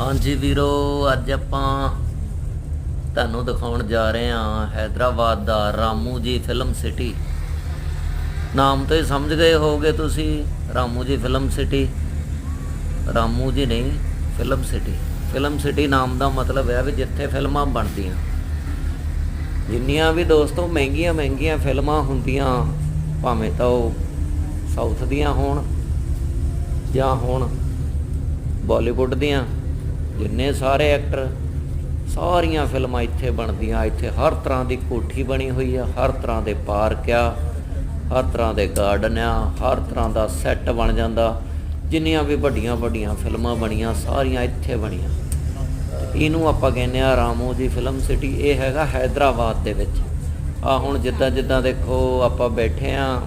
ਹਾਂਜੀ ਵੀਰੋ, ਅੱਜ ਆਪਾਂ ਤੁਹਾਨੂੰ ਦਿਖਾਉਣ ਜਾ ਰਹੇ ਹਾਂ ਹైదరాబాద్ ਦਾ ਰਾਮੂ ਜੀ ਫਿਲਮ ਸਿਟੀ ਨਾਮ ਤੋਂ ਹੀ ਸਮਝ ਗਏ ਹੋਗੇ ਤੁਸੀਂ, ਰਾਮੂ ਜੀ ਫਿਲਮ ਸਿਟੀ ਰਾਮੂ ਜੀ ਨਹੀਂ ਫਿਲਮ ਸਿਟੀ ਫਿਲਮ ਸਿਟੀ ਨਾਮ ਦਾ ਮਤਲਬ ਹੈ ਵੀ ਜਿੱਥੇ ਫਿਲਮਾਂ ਬਣਦੀਆਂ। ਜਿੰਨੀਆਂ ਵੀ ਦੋਸਤੋ ਮਹਿੰਗੀਆਂ ਮਹਿੰਗੀਆਂ ਫਿਲਮਾਂ ਹੁੰਦੀਆਂ, ਭਾਵੇਂ ਤਾਂ ਉਹ ਸਾਊਥ ਦੀਆਂ ਹੋਣ ਜਾਂ ਹੋਣ ਬਾਲੀਵੁੱਡ ਦੀਆਂ ਜਿੰਨੇ ਸਾਰੇ ਐਕਟਰ ਸਾਰੀਆਂ ਫਿਲਮਾਂ ਇੱਥੇ ਬਣਦੀਆਂ, ਇੱਥੇ ਹਰ ਤਰ੍ਹਾਂ ਦੀ ਕੋਠੀ ਬਣੀ ਹੋਈ ਆ, ਹਰ ਤਰ੍ਹਾਂ ਦੇ ਪਾਰਕ ਆ, ਹਰ ਤਰ੍ਹਾਂ ਦੇ ਗਾਰਡਨ ਆ, ਹਰ ਤਰ੍ਹਾਂ ਦਾ ਸੈੱਟ ਬਣ ਜਾਂਦਾ। ਜਿੰਨੀਆਂ ਵੀ ਵੱਡੀਆਂ ਵੱਡੀਆਂ ਫਿਲਮਾਂ ਬਣੀਆਂ, ਸਾਰੀਆਂ ਇੱਥੇ ਬਣੀਆਂ। ਇਹਨੂੰ ਆਪਾਂ ਕਹਿੰਦੇ ਆ ਰਾਮੋ ਦੀ ਫਿਲਮ ਸਿਟੀ ਇਹ ਹੈਗਾ ਹైదరాబాద్ ਦੇ ਵਿੱਚ। ਆ ਹੁਣ ਜਿੱਦਾਂ ਜਿੱਦਾਂ ਦੇਖੋ, ਆਪਾਂ ਬੈਠੇ ਆ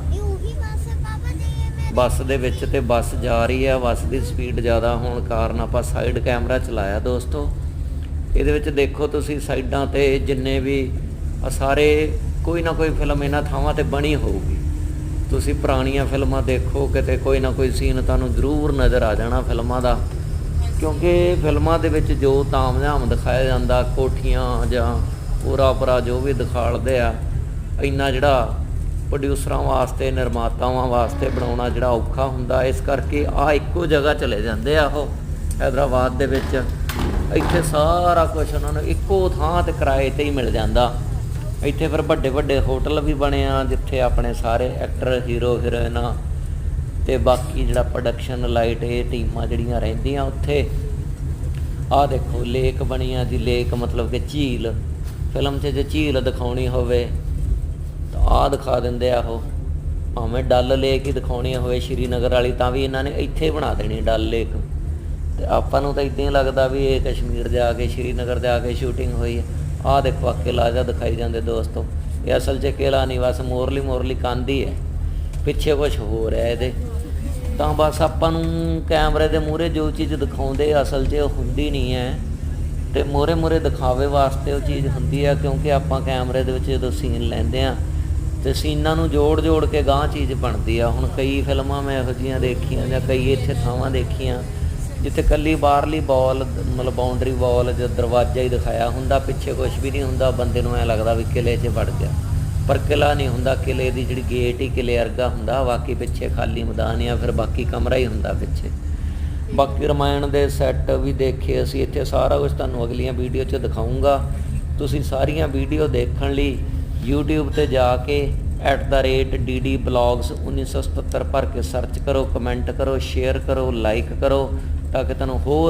ਬੱਸ ਦੇ ਵਿੱਚ ਤੇ ਬੱਸ ਜਾ ਰਹੀ ਆ, ਬੱਸ ਦੀ ਸਪੀਡ ਜ਼ਿਆਦਾ ਹੋਣ ਕਾਰਨ ਆਪਾਂ ਸਾਈਡ ਕੈਮਰਾ ਚਲਾਇਆ ਦੋਸਤੋ। ਇਹਦੇ ਵਿੱਚ ਦੇਖੋ ਤੁਸੀਂ ਸਾਈਡਾਂ ਤੇ ਜਿੰਨੇ ਵੀ ਆ ਸਾਰੇ ਕੋਈ ਨਾ ਕੋਈ ਫਿਲਮ ਇਹਨਾਂ ਥਾਵਾਂ ਤੇ ਬਣੀ ਹੋਊਗੀ। ਤੁਸੀਂ ਪੁਰਾਣੀਆਂ ਫਿਲਮਾਂ ਦੇਖੋ, ਕਿਤੇ ਕੋਈ ਨਾ ਕੋਈ ਸੀਨ ਤੁਹਾਨੂੰ ਜ਼ਰੂਰ ਨਜ਼ਰ ਆ ਜਾਣਾ ਫਿਲਮਾਂ ਦਾ। ਕਿਉਂਕਿ ਫਿਲਮਾਂ ਦੇ ਵਿੱਚ ਜੋ ਤਾਮਝਾਮ ਦਿਖਾਇਆ ਜਾਂਦਾ, ਕੋਠੀਆਂ ਜਾਂ ਪੂਰਾ ਪੂਰਾ ਜੋ ਵੀ ਦਿਖਾਲਦੇ ਆ, ਇੰਨਾ ਜਿਹੜਾ ਪ੍ਰੋਡਿਊਸਰਾਂ ਵਾਸਤੇ, ਨਿਰਮਾਤਾਵਾਂ ਵਾਸਤੇ ਬਣਾਉਣਾ ਜਿਹੜਾ ਔਖਾ ਹੁੰਦਾ, ਇਸ ਕਰਕੇ ਆ ਇੱਕੋ ਜਗ੍ਹਾ ਚਲੇ ਜਾਂਦੇ ਆ ਉਹ ਹైదరాబాద్ ਦੇ ਵਿੱਚ। ਇੱਥੇ ਸਾਰਾ ਕੁਝ ਉਹਨਾਂ ਨੂੰ ਇੱਕੋ ਥਾਂ ਤੇ ਕਿਰਾਏ ਤੇ ਹੀ ਮਿਲ ਜਾਂਦਾ। ਇੱਥੇ ਫਿਰ ਵੱਡੇ ਵੱਡੇ ਹੋਟਲ ਵੀ ਬਣੇ ਆ, ਜਿੱਥੇ ਆਪਣੇ ਸਾਰੇ ਐਕਟਰ, ਹੀਰੋ, ਹੀਰੋਇਨਾਂ ਤੇ ਬਾਕੀ ਜਿਹੜਾ ਪ੍ਰੋਡਕਸ਼ਨ ਲਾਈਟ ਇਹ ਟੀਮਾਂ ਜਿਹੜੀਆਂ ਰਹਿੰਦੀਆਂ ਉੱਥੇ। ਆ ਦੇਖੋ, ਲੇਕ ਬਣੀ ਆ ਜੀ, ਲੇਕ ਮਤਲਬ ਕਿ ਝੀਲ। ਫਿਲਮ 'ਚ ਜੇ ਝੀਲ ਦਿਖਾਉਣੀ ਹੋਵੇ ਤਾਂ ਆਹ ਦਿਖਾ ਦਿੰਦੇ ਆ ਉਹ। ਭਾਵੇਂ ਡੱਲ ਲੇਕ ਹੀ ਦਿਖਾਉਣੀ ਹੋਵੇ ਸ਼੍ਰੀਨਗਰ ਵਾਲੀ, ਤਾਂ ਵੀ ਇਹਨਾਂ ਨੇ ਇੱਥੇ ਬਣਾ ਦੇਣੀ ਡੱਲ ਲੇਕ। ਤੇ ਆਪਾਂ ਨੂੰ ਤਾਂ ਇਦਾਂ ਹੀ ਲੱਗਦਾ ਵੀ ਇਹ ਕਸ਼ਮੀਰ ਜਾ ਕੇ, ਸ਼੍ਰੀਨਗਰ ਜਾ ਕੇ ਸ਼ੂਟਿੰਗ ਹੋਈ ਹੈ ਆਹ ਦੇਖੋ ਆ ਕਿਲ੍ਹਾ ਜਿਹਾ ਦਿਖਾਈ ਜਾਂਦੇ ਦੋਸਤੋ। ਇਹ ਅਸਲ 'ਚ ਕਿਲਾ ਨਹੀਂ, ਬਸ ਮੋਰਲੀ ਮੋਰਲੀ ਕਾਂਦੀ ਹੈ ਪਿੱਛੇ ਕੁਝ ਹੋ ਰਿਹਾ ਇਹਦੇ। ਤਾਂ ਬਸ ਆਪਾਂ ਨੂੰ ਕੈਮਰੇ ਦੇ ਮੂਹਰੇ ਜੋ ਚੀਜ਼ ਦਿਖਾਉਂਦੇ, ਅਸਲ 'ਚ ਉਹ ਹੁੰਦੀ ਨਹੀਂ ਹੈ। ਤੇ ਮੂਹਰੇ ਮੂਹਰੇ ਦਿਖਾਵੇ ਵਾਸਤੇ ਉਹ ਚੀਜ਼ ਹੁੰਦੀ ਆ, ਕਿਉਂਕਿ ਆਪਾਂ ਕੈਮਰੇ ਦੇ ਵਿੱਚ ਜਦੋਂ ਸੀਨ ਲੈਂਦੇ ਆ ਤੇ ਸੀਨਾਂ ਨੂੰ ਜੋੜ ਜੋੜ ਕੇ ਗਾਂ ਚੀਜ਼ ਬਣਦੀ ਆ। ਹੁਣ ਕਈ ਫਿਲਮਾਂ ਮੈਂ ਇਹੋ ਜਿਹੀਆਂ ਦੇਖੀਆਂ ਜਾਂ ਕਈ ਇੱਥੇ ਥਾਵਾਂ ਦੇਖੀਆਂ, ਜਿੱਥੇ ਕੱਲੀ ਬਾਹਰਲੀ ਬਾਲ, ਮਤਲਬ ਬਾਉਂਡਰੀ ਬਾਲ ਜਾਂ ਦਰਵਾਜ਼ਾ ਹੀ ਦਿਖਾਇਆ ਹੁੰਦਾ, ਪਿੱਛੇ ਕੁਝ ਵੀ ਨਹੀਂ ਹੁੰਦਾ, ਬੰਦੇ ਨੂੰ ਐ ਲੱਗਦਾ ਵੀ ਕਿਲੇ 'ਚ ਵੜ ਗਿਆ। ਪਰ ਕਿਲਾ ਨਹੀਂ ਹੁੰਦਾ ਕਿਲੇ ਦੀ ਜਿਹੜੀ ਗੇਟ ਹੀ ਕਿਲੇ ਵਰਗਾ ਹੁੰਦਾ, ਬਾਕੀ ਪਿੱਛੇ ਖਾਲੀ ਮੈਦਾਨ ਆ ਫਿਰ ਬਾਕੀ ਕਮਰਾ ਹੀ ਹੁੰਦਾ ਪਿੱਛੇ। ਬਾਕੀ ਰਮਾਇਣ ਦੇ ਸੈੱਟ ਵੀ ਦੇਖੇ ਅਸੀਂ, ਇੱਥੇ ਸਾਰਾ ਕੁਝ ਤੁਹਾਨੂੰ ਅਗਲੀਆਂ ਵੀਡੀਓ 'ਚ ਦਿਖਾਉਂਗਾ ਤੁਸੀਂ ਸਾਰੀਆਂ ਵੀਡੀਓ ਦੇਖਣ ਲਈ YouTube ਤੇ ਜਾ ਕੇ @ddblogs 1977 ਭਰ ਕੇ ਸਰਚ ਕਰੋ ਕਮੈਂਟ ਕਰੋ ਸ਼ੇਅਰ ਕਰੋ ਲਾਈਕ ਕਰੋ, ਤਾਂ ਕਿ ਤੁਹਾਨੂੰ ਹੋਰ